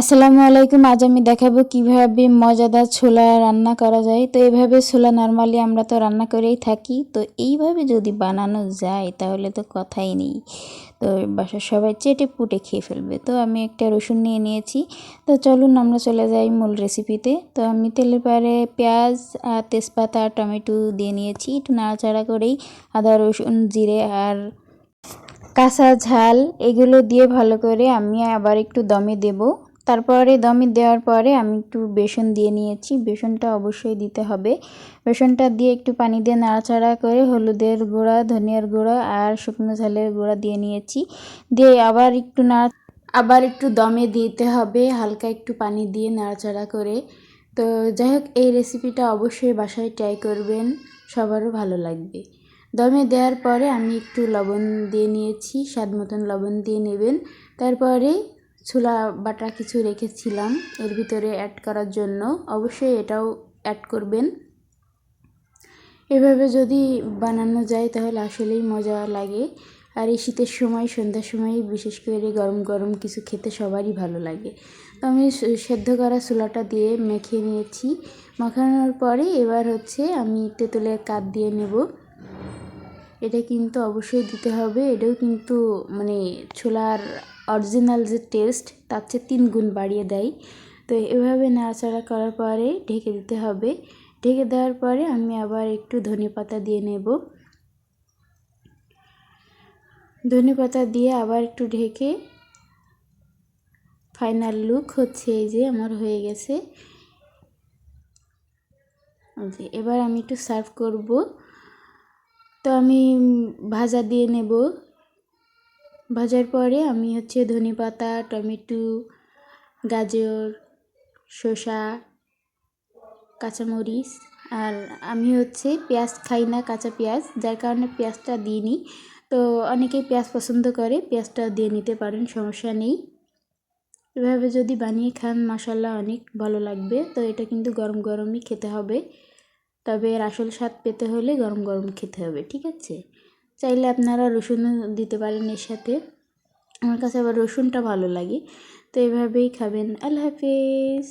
আসসালামু আলাইকুম। আজ আমি দেখাবো কীভাবে মজাদার ছোলা রান্না করা যায়। তো এইভাবে ছোলা নর্মালি আমরা তো রান্না করেই থাকি। তো এইভাবে যদি বানানো যায়, তাহলে তো কথাই নেই। তো বাসার সবাই চেটে পুটে খেয়ে ফেলবে। তো আমি একটা রসুন নিয়ে নিয়েছি। তো চলুন আমরা চলে যাই মূল রেসিপিতে। তো আমি তেলের পারে পেঁয়াজ আর তেজপাতা আর টমেটো দিয়ে নিয়েছি। একটু নাড়াচাড়া করেই আদা, রসুন, জিরে আর কাঁচা ঝাল, এগুলো দিয়ে ভালো করে আমি আবার একটু দমে দেব। তারপরে দমে দেওয়ার পরে আমি একটু বেসন দিয়ে নিয়েছি। বেসনটা অবশ্যই দিতে হবে। বেসনটা দিয়ে একটু পানি দিয়ে নাড়াচাড়া করে হলুদের গুঁড়া, ধনিয়ার গুঁড়া আর শুকনো ঝালের গুঁড়া দিয়ে নিয়েছি। দিয়ে আবার একটু নাড়া, আবার একটু দমে দিতে হবে। হালকা একটু পানি দিয়ে নাড়াচাড়া করে। তো যাই হোক, এই রেসিপিটা অবশ্যই বাসায় ট্রাই করবেন। সবারও ভালো লাগবে। দমে দেওয়ার পরে আমি একটু লবণ দিয়ে নিয়েছি। স্বাদ মতন লবণ দিয়ে নেবেন। তারপরে ছোলা বাটা কিছু রেখেছিলাম এর ভিতরে অ্যাড করার জন্য। অবশ্যই এটাও অ্যাড করবেন। এভাবে যদি বানানো যায় তাহলে আসলেই মজা লাগে। আর এই শীতের সময়, সন্ধ্যার সময় বিশেষ করে গরম গরম কিছু খেতে সবারই ভালো লাগে। তো আমি সেদ্ধ করা ছোলাটা দিয়ে মেখে নিয়েছি। মাখানোর পরে এবার হচ্ছে আমি তেঁতুলের কাঠ দিয়ে নেব। এটা কিন্তু অবশ্যই দিতে হবে। এটাও কিন্তু মানে ছোলার অরিজিনাল যে টেস্ট, তার চেয়ে তিন গুণ বাড়িয়ে দেয়। তো এভাবে নাড়াচাড়া করার পরে ঢেকে দিতে হবে। ঢেকে দেওয়ার পরে আমি আবার একটু ধনে পাতা দিয়ে নেব। ধনে পাতা দিয়ে আবার একটু ঢেকে ফাইনাল লুক হচ্ছে এই যে আমার হয়ে গেছে। এবার আমি একটু সার্ভ করব। তো আমি ভাজা দিয়ে নেব। ভাজার পরে আমি হচ্ছে ধনে পাতা, টমেটো, গাজর, শসা, কাঁচামরিচ আর আমি হচ্ছে পেঁয়াজ খাই না কাঁচা পেঁয়াজ, যার কারণে পেঁয়াজটা দিইনি। তো অনেকেই পেঁয়াজ পছন্দ করে পেঁয়াজটা দিয়ে নিতে পারেন, সমস্যা নেই। এভাবে যদি বানিয়ে খান মশালা অনেক ভালো লাগবে। তো এটা কিন্তু গরম গরমই খেতে হবে। তবে এর আসল স্বাদ পেতে হলে গরম গরম খেতে হবে, ঠিক আছে? চাইলে আপনারা রসুনও দিতে পারেন এর সাথে। আমার কাছে আবার রসুনটা ভালো লাগে। তো এভাবেই খাবেন। আল্লাহ হাফিজ।